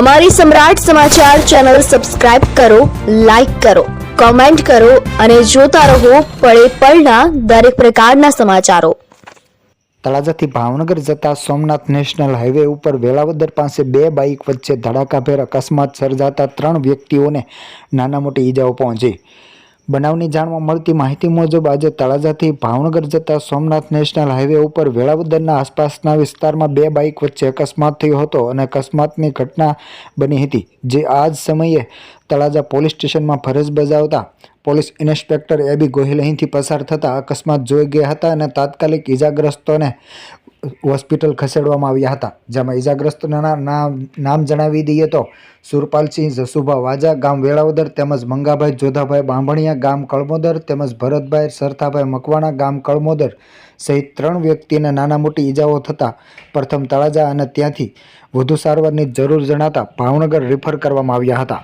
અમારી Samrat Samachar channel subscribe કરો, like કરો, કોમેન્ટ કરો અને જોતા રહો પળે પળના દરેક પ્રકારના સમાચારો. તળાજાથી ભાવનગર જતા સોમનાથ નેશનલ હાઈવે ઉપર વેલાવદર પાસે બે બાઇક વચ્ચે ધડાકાભેર અકસ્માત સર્જાતા ત્રણ વ્યક્તિઓને નાના મોટી ઈજાઓ પહોંચી. બનાવની જાણવા મળતી માહિતી મુજબ આજે તળાજાથી ભાવનગર જતા સોમનાથ નેશનલ હાઈવે ઉપર વેળાવદરના આસપાસના વિસ્તારમાં બે બાઇક વચ્ચે અકસ્માત થયો હતો અને અકસ્માતની ઘટના બની હતી, જે આ જ સમયે તળાજા પોલીસ સ્ટેશનમાં ફરજ બજાવતા પોલીસ ઇન્સ્પેક્ટર એબી ગોહિલ અહીંથી પસાર થતાં અકસ્માત જોઈ ગયા હતા અને તાત્કાલિક ઈજાગ્રસ્તોને હોસ્પિટલ ખસેડવામાં આવ્યા હતા. જેમાં ઇજાગ્રસ્તના નામ જણાવી દઈએ તો સુરપાલસિંહ જસુભા વાજા, ગામ વેળાવદર તેમજ મંગાભાઈ જોધાભાઈ બાંભણિયા, ગામ કળમોદર તેમજ ભરતભાઈ સરથાભાઈ મકવાણા, ગામ કળમોદર સહિત ત્રણ વ્યક્તિને નાના મોટી ઈજાઓ થતાં પ્રથમ તળાજા અને ત્યાંથી વધુ સારવારની જરૂર જણાતા ભાવનગર રિફર કરવામાં આવ્યા હતા.